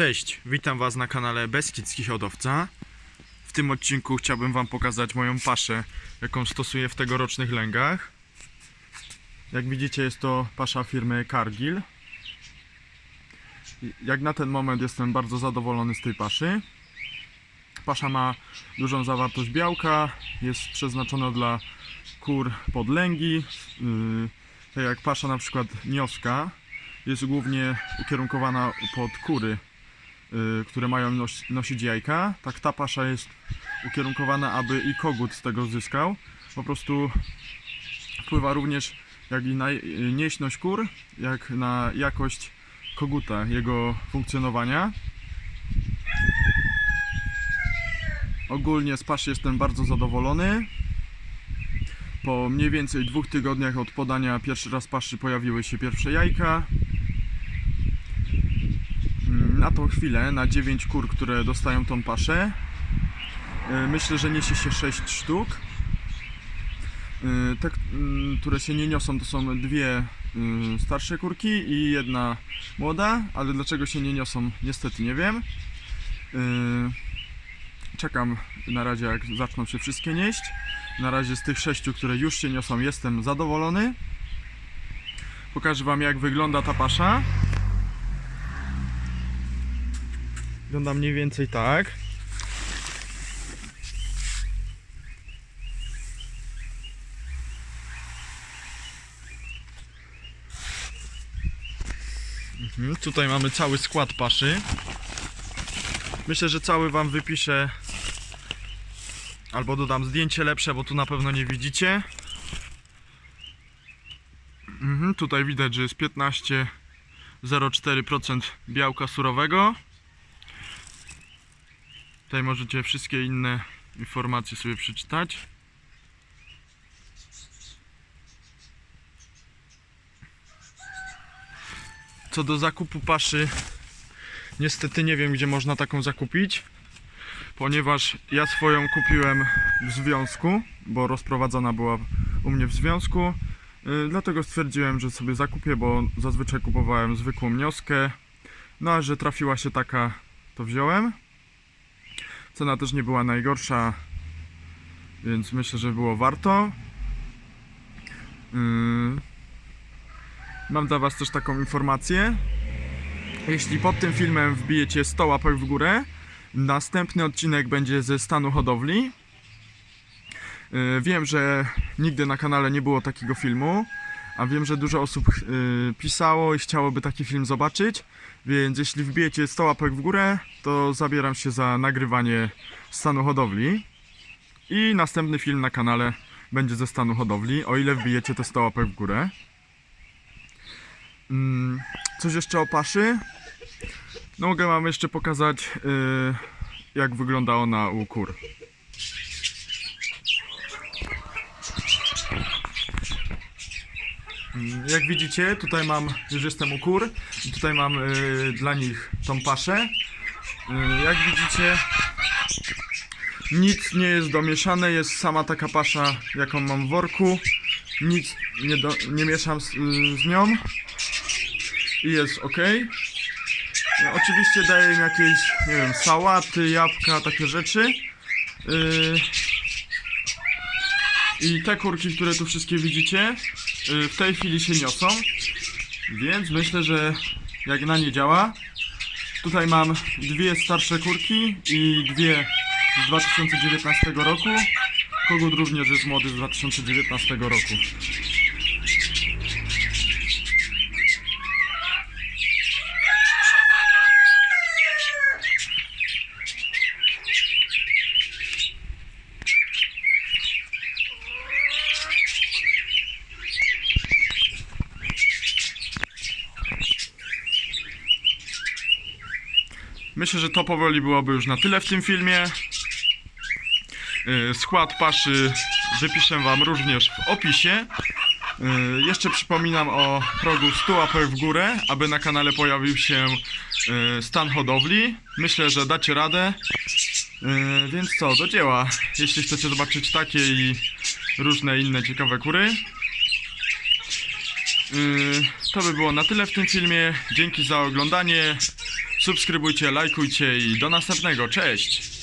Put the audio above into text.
Cześć, witam Was na kanale Beskidzki Hodowca. W tym odcinku chciałbym Wam pokazać moją paszę, jaką stosuję w tegorocznych lęgach. Jak widzicie jest to pasza firmy Cargill. Jak na ten moment jestem bardzo zadowolony z tej paszy. Pasza ma dużą zawartość białka, jest przeznaczona dla kur podlęgi. Yy, tak jak pasza na przykład nioska jest głównie ukierunkowana pod kury y, które mają nos, nosić jajka, tak ta pasza jest ukierunkowana, aby i kogut z tego zyskał. Po prostu wpływa również jak i na y, nieśność kur, jak na jakość koguta, jego funkcjonowania. Ogólnie z paszy jestem bardzo zadowolony. Po mniej więcej dwóch tygodniach od podania pierwszy raz paszy pojawiły się pierwsze jajka. Mm, na tą chwilę, na 9 kur, które dostają tą paszę, y, myślę, że niesie się 6 sztuk. Y, Te, mm, które się nie niosą, to są dwie y, starsze kurki i jedna młoda, ale dlaczego się nie niosą, niestety nie wiem. Y, Czekam na razie, jak zaczną się wszystkie nieść. Na razie z tych sześciu, które już się niosą, jestem zadowolony. Pokażę Wam, jak wygląda ta pasza. Wygląda mniej więcej tak. Tutaj mamy cały skład paszy. Myślę, że cały wam wypiszę albo dodam zdjęcie lepsze, bo tu na pewno nie widzicie. Mhm, tutaj widać, że jest 15,04% białka surowego. Tutaj możecie wszystkie inne informacje sobie przeczytać. Co do zakupu paszy, niestety nie wiem, gdzie można taką zakupić, ponieważ ja swoją kupiłem w związku, bo rozprowadzona była u mnie w związku. Yy, Dlatego stwierdziłem, że sobie zakupię, bo zazwyczaj kupowałem zwykłą nioskę. No a że trafiła się taka, to wziąłem. Cena też nie była najgorsza, więc myślę, że było warto. Yy. Mam dla Was też taką informację. Jeśli pod tym filmem wbijecie 100 łapek w górę, następny odcinek będzie ze stanu hodowli. Yy, Wiem, że nigdy na kanale nie było takiego filmu, a wiem, że dużo osób yy, pisało i chciałoby taki film zobaczyć. Więc jeśli wbijecie 100 łapek w górę, to zabieram się za nagrywanie stanu hodowli. I następny film na kanale będzie ze stanu hodowli, o ile wbijecie te 100 łapek w górę. Mm, Coś jeszcze o paszy. No mogę wam jeszcze pokazać, yy, jak wygląda ona u kur. Mm, Jak widzicie, tutaj mam, już jestem u kur tutaj mam y, dla nich tą paszę. Y, jak widzicie, nic nie jest domieszane, jest sama taka pasza, jaką mam w worku. Nic nie, do, nie mieszam z, y, z nią i jest ok. Oczywiście daję im jakieś, nie wiem, sałaty, jabłka, takie rzeczy. Yy, I te kurki, które tu wszystkie widzicie, yy, w tej chwili się niosą. Więc myślę, że jak na nie działa. Tutaj mam dwie starsze kurki i dwie z 2019 roku. Kogut również jest młody z 2019 roku. Myślę, że to powoli byłoby już na tyle w tym filmie. Yy, Skład paszy wypiszę Wam również w opisie. Yy, jeszcze przypominam o progu 100 łapek w górę, aby na kanale pojawił się yy, stan hodowli. Myślę, że dacie radę. Więc co, do dzieła. Jeśli chcecie zobaczyć takie i różne inne ciekawe kury. To by było na tyle w tym filmie. Dzięki za oglądanie. Subskrybujcie, lajkujcie i do następnego. Cześć!